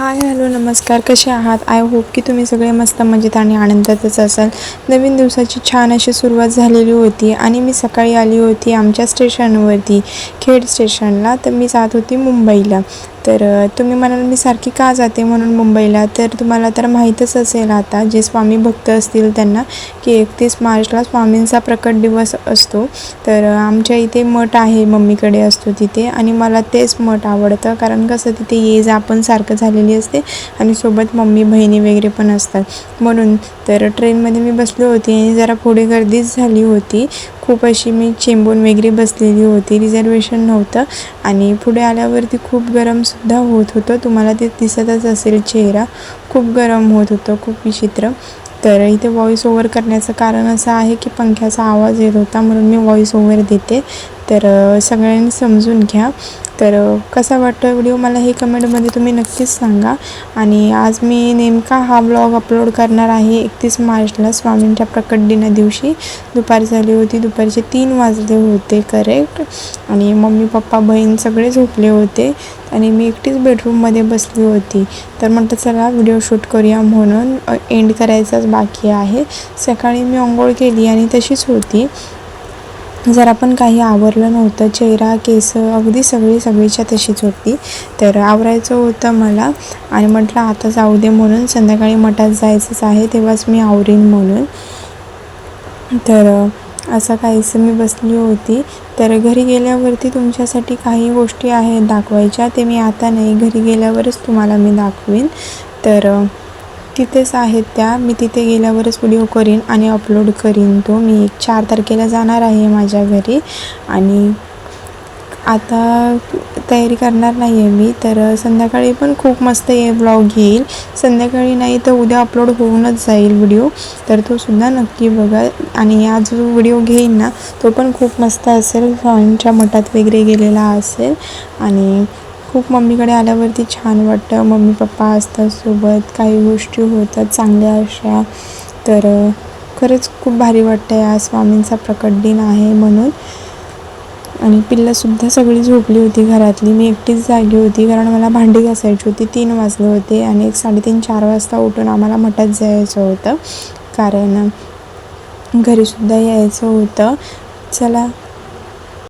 Hi hello नमस्कार. कसे आहात? आय होप की तुम्ही सगळे मस्त मजेत आणि आनंदातच असाल. नवीन दिवसाची छान अशी सुरुवात झालेली होती आणि मी सकाळी आली होती आमच्या स्टेशनवरती खेड स्टेशनला. तर मी जात होती मुंबईला. तर तुम्ही म्हणाल मी सारखी का जाते म्हणून मुंबईला? तर तुम्हाला तर माहीतच असेल आता जे स्वामी भक्त असतील त्यांना की एकतीस मार्चला स्वामींचा प्रकट दिवस असतो. तर आमच्या इथे मठ आहे मम्मीकडे असतो तिथे आणि मला तेच मठ आवडतं. कारण कसं तिथे ये जा आपण सारखं झालेली असते आणि सोबत मम्मी बहिणी वगैरे पण असतात. म्हणून तर ट्रेनमध्ये मी बसली होती आणि जरा पुढे गर्दीच झाली होती. खूप अशी मी चेंबून वगैरे बसलेली होती रिझर्वेशन नव्हतं आणि पुढे आल्यावरती खूप गरम गरमसुद्धा होत होतं. तुम्हाला ते दिसतच असेल चेहरा. खूप गरम होत होतं खूप विचित्र. तर इथे व्हॉईस ओव्हर करण्याचं कारण असं आहे की पंख्याचा आवाज येत होता म्हणून मी व्हॉईस ओव्हर देते. तर सगळ्यांनी समजून घ्या. तर कसा वाटतो व्हिडिओ? मला हे कमेंटमध्ये तुम्ही नक्कीच सांगा. आणि आज मी नेमका हा ब्लॉग अपलोड करणार आहे एकतीस मार्चला स्वामींच्या प्रकट दिना दिवशी. दुपार झाली होती दुपारचे तीन वाजले होते करेक्ट आणि मम्मी पप्पा बहीण सगळे झोपले होते. आणि मी एकटीच बेडरूममध्ये बसली होती. तर म्हटलं चला व्हिडिओ शूट करूया म्हणून एंड करायचाच बाकी आहे. सकाळी मी आंघोळ केली आणि तशीच होती. जरा पण काही आवरलं नव्हतं चेहरा केस अगदी सगळी सगळीच्या तशीच होती. तर आवरायचं होतं मला आणि म्हटलं आता जाऊ दे म्हणून संध्याकाळी मठात जायचंच आहे तेव्हाच मी आवरीन म्हणून. तर असं काहीसं मी बसली होती. तर घरी गेल्यावरती तुमच्यासाठी काही गोष्टी आहेत दाखवायच्या ते मी आता नाही. घरी गेल्यावरच तुम्हाला मी दाखवीन. तर तिथेच आहेत त्या. मी तिथे गेल्यावरच व्हिडिओ करीन आणि अपलोड करीन तो. मी एक चार तारखेला जाणार आहे माझ्या घरी आणि आता तयारी करणार नाही आहे मी. तर संध्याकाळी पण खूप मस्त हे ब्लॉग येईल. संध्याकाळी नाही तर उद्या अपलोड होऊनच जाईल व्हिडिओ तर तो सुद्धा नक्की बघा. आणि हा जो व्हिडिओ घेईन ना तो पण खूप मस्त असेल. स्वामींच्या मठात वगैरे गेलेला असेल. आणि खूप मम्मीकडे आल्यावरती छान वाटतं. मम्मी पप्पा असतात सोबत काही गोष्टी होतात चांगल्या अशा. तर खरंच खूप भारी वाटतं या स्वामींचा प्रकट दिन आहे म्हणून. आणि पिल्लंसुद्धा सगळी झोपली होती घरातली. मी एकटीच जागी होती कारण मला भांडी घासायची होती. तीन वाजले होते आणि एक साडेतीन चार वाजता उठून आम्हाला मठात जायचं होतं. कारण घरीसुद्धा यायचं होतं. चला